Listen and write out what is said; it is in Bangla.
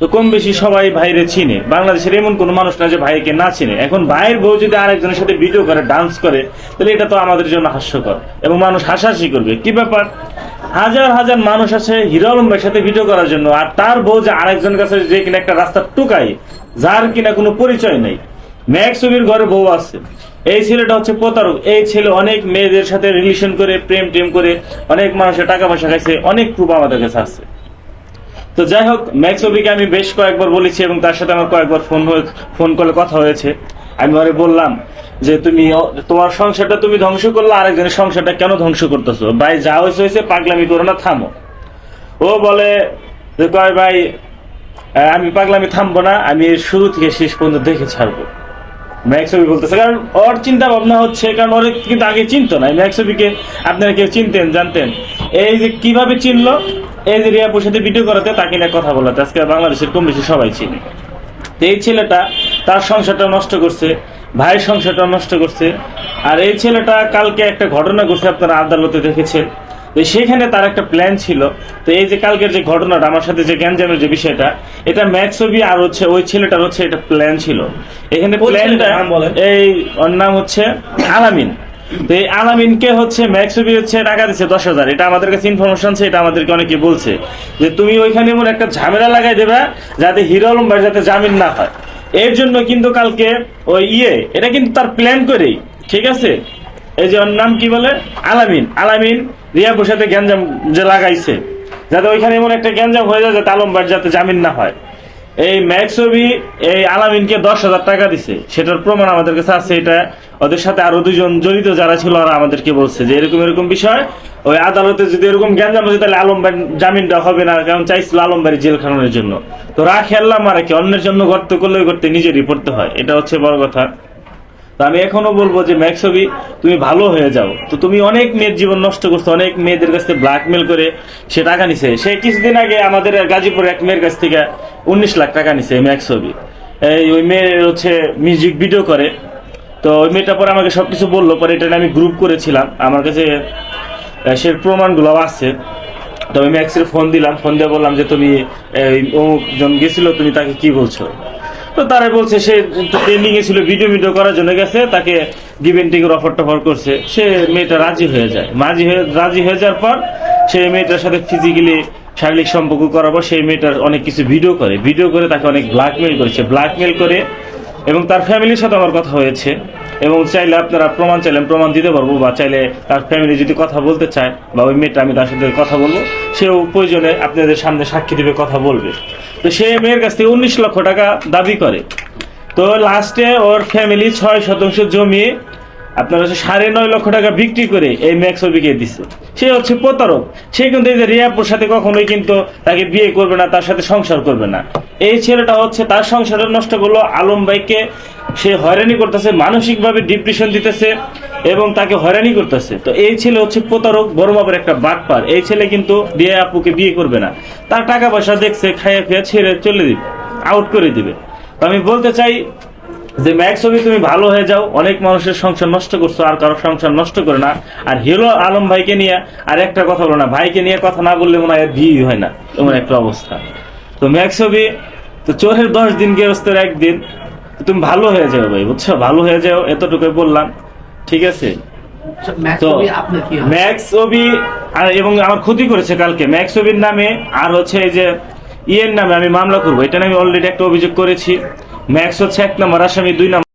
তো কম বেশি সবাই ভাইরে চিনে। বাংলাদেশের এমন কোনো মানুষ না যে ভাইকে না চিনে। এখন ভাইয়ের বউ যদি আরেকজনের সাথে ভিডিও করে ডান্স করে, তাহলে এটা তো আমাদের জন্য হাস্যকর এবং মানুষ হাসাহাসি করবে। কি ব্যাপার? হাজার হাজার মানুষ আছে হিরো আলম ভাইয়ের সাথে ভিডিও করার জন্য, আর তার বউ যে আরেকজনের কাছে যে কিনা একটা রাস্তা টুকাই যার কিনা কোনো পরিচয় নেই। ম্যাক্স ছবির ঘরে বউ আছে। এই ছেলেটা হচ্ছে প্রতারক। এই ছেলে অনেক মেয়েদের সাথে রিলেশন করে প্রেম টেম করে, অনেক মানুষের টাকা পয়সা খাইছে, অনেক প্রুফ আমাদের কাছে আছে। তো যাই হোক ম্যাক্স অবিকে আমি বেশ কয়েকবার বলেছি এবং তার সাথে আমার কয়েকবার ফোন ফোন কলে কথা হয়েছে। আমি ওরে বললাম যে, তুমি তোমার সংসারটা তুমি ধ্বংস করলে, আরেকজনের সংসারটা কেন ধ্বংস করতেছো? ভাই, যা হয়েছে হয়েছে, পাগলামি করো না, থামো। ও বলে যে, কয় ভাই আমি পাগলামি থামবো না, আমি শুরু থেকে শেষ পর্যন্ত দেখে ছাড়বো। ম্যাক্সবি বলতেছে, কারণ ওর চিন্তা ভাবনা হচ্ছে, কারণ ওর কিন্তু আগে চিনতো না। ম্যাক্সবিকে আপনারা কেউ চিনতেন, জানতেন? এই যে কীভাবে চিনলো? এই যে রিয়াপুর সাথে ভিডিও করাতে তাকে নিয়ে কথা বলাতে। আজকে বাংলাদেশের কম বেশি সবাই চিনে। এই ছেলেটা তার সংসারটা নষ্ট করছে ভাইয়ের সংসারটা নষ্ট করছে। আর এই ছেলেটা কালকে একটা ঘটনা ঘটছে আপনারা আদালতে দেখেছেন। তো সেখানে তার একটা প্ল্যান ছিল। তো এই যে কালকের যে ঘটনাটা আমার সাথে যে গ্যাঞ্জামের যে বিষয়টা এটা ম্যাক্সবি আর হচ্ছে ওই ছেলেটার হচ্ছে এটা প্ল্যান ছিল। এখানে প্ল্যানটা? এই ওর নাম হচ্ছে আলামিন। তো এই আলামিনকে হচ্ছে? ম্যাক্সবি হচ্ছে, টাকা দিচ্ছে দশ হাজার। এটা আমাদের কাছে ইনফরমেশন আছে, এটা আমাদেরকে অনেকে বলছে। যে তুমি ওইখানে এমন একটা ঝামেলা লাগাই দেবে, যাতে হিরো আলম ভাই যাতে জামিন না হয়। এর জন্য কিন্তু কালকে ওই ইয়ে এটা কিন্তু তার প্ল্যান করেই, ঠিক আছে? এই যে ওর নাম কি বলে? আলামিন। আলামিন রিয়াপুর সাথে গ্যাঞ্জাম যে লাগাইছে, যাতে ওইখানে এমন একটা গ্যাঞ্জাম হয়ে যায় যাতে আলম ভাই যাতে জামিন না হয়। এই ম্যাক্সবি এই আলামিনকে দশ হাজার টাকা দিছে। সেটার প্রমাণ আমাদের কাছে আছে, এটা ওদের সাথে আরও দুজন জড়িত যারা ছিল, ওরা আমাদেরকে বলছে যে এরকম এরকম বিষয়। ওই আদালতে যদি এরকম জ্ঞান জানা তাহলে আলম ভাই জামিনটা হবে না, কারণ চাইছিল আলম ভাই জেল খানোর জন্য। তো রা খেললাম আর কি, অন্যের জন্য গর্ত করলে করতে নিজেরই পড়তে হয়, এটা হচ্ছে বড় কথা। তো আমি এখনও বলব যে ম্যাক্সবি, তুমি ভালো হয়ে যাও। তো তুমি অনেক মেয়ের জীবন নষ্ট করছ, অনেক মেয়েদের কাছ থেকে ব্ল্যাকমেল করে সে টাকা নিছে। সে কিছুদিন আগে আমাদের গাজীপুর এক মেয়ের কাছ থেকে উনিশ লাখ টাকা নিছে ম্যাক্সবি। এই ওই মেয়ের হচ্ছে মিউজিক ভিডিও করে। তো ওই মেয়েটা পরে আমাকে সব কিছু বলল, পরে এটা আমি গ্রুপ করেছিলাম। আমার কাছে সে প্রমাণগুলো আছে। তো আমি ম্যাক্সের ফোন দিলাম ফোন দিয়ে বললাম যে তুমি, এই অমুক জন গেছিল, তুমি তাকে কি বলছো? তো তারা বলছে সে ট্রেন্ডিং এ ছিল ভিডিও ভিডিও করার জন্য গেছে, তাকে গিভেন টিকের অফার টফার করছে। সে মেয়েটা রাজি হয়ে যায়। মাঝি হয়ে রাজি হয়ে যাওয়ার পর সে মেয়েটার সাথে ফিজিক্যালি শারীরিক সম্পর্ক করার পর সেই মেয়েটার অনেক কিছু ভিডিও করে। ভিডিও করে তাকে অনেক ব্ল্যাকমেল করেছে। ব্ল্যাকমেল করে এবং তার ফ্যামিলির সাথে আমার কথা হয়েছে। এবং চাইলে আপনারা প্রমাণ চাইলেন প্রমাণ দিতে পারব বা চাইলে তার ফ্যামিলি যদি কথা বলতে চায় বা ওই মেয়েটা আমি তার সাথে কথা বলব, সেও প্রয়োজনে আপনাদের সামনে সাক্ষী দেবে, কথা বলবে। তো সে মেয়ের কাছ থেকে উনিশ লক্ষ টাকা দাবি করে। তো লাস্টে ওর ফ্যামিলি ছয় শতাংশ জমি আপনার হচ্ছে সাড়ে নয় লক্ষ টাকা বিক্রি করে এই ম্যাক্স বিকে দিচ্ছে সে হচ্ছে প্রতারক। সে কিন্তু এই যে রিয়াপুর সাথে কখনোই কিন্তু তাকে বিয়ে করবে না, তার সাথে সংসার করবে না। এই ছেলেটা হচ্ছে তার সংসারে নষ্ট করল। আলম ভাইকে সে হয়রানি করতেছে, মানসিকভাবে ডিপ্রেশন দিতেছে এবং তাকে হয়রানি করতেছে। তো এই ছেলে হচ্ছে প্রতারক, বড় মাপের একটা বাটপার। এই ছেলে কিন্তু রিয়া আপুকে বিয়ে করবে না। তার টাকা পয়সা দেখছে, খাইয়ে খেয়ে ছেড়ে চলে দিবে আউট করে দিবে। তো আমি বলতে চাই যে ম্যাক্স ছবি তুমি ভালো হয়ে যাও অনেক মানুষের সংসার নষ্ট করছ আর কারও সংসার নষ্ট করে না। আর হিরো আলম ভাইকে নিয়ে আর একটা কথা বলো না ভাইকে নিয়ে কথা না বললে মনে হয় বিয়ে হয় না এমন একটা অবস্থা। তো ম্যাক্স ছবি তো চোরের দশ দিন গেরস্তের একদিন তুমি ভালো হয়ে যাও ভাই বুঝছ? ভালো হয়ে যাও এতটুকুই বললাম ঠিক আছে? ম্যাক্স তো ম্যাক্স ওবি আর এবং আমার ক্ষতি করেছে কালকে ম্যাক্স ওবির নামে আর হচ্ছে এই যে ইয়ের নামে আমি মামলা করব এটা নিয়ে আমি অলরেডি একটা অভিযোগ করেছি। ম্যাক্স হচ্ছে এক নম্বর আসামি দুই নম্বর।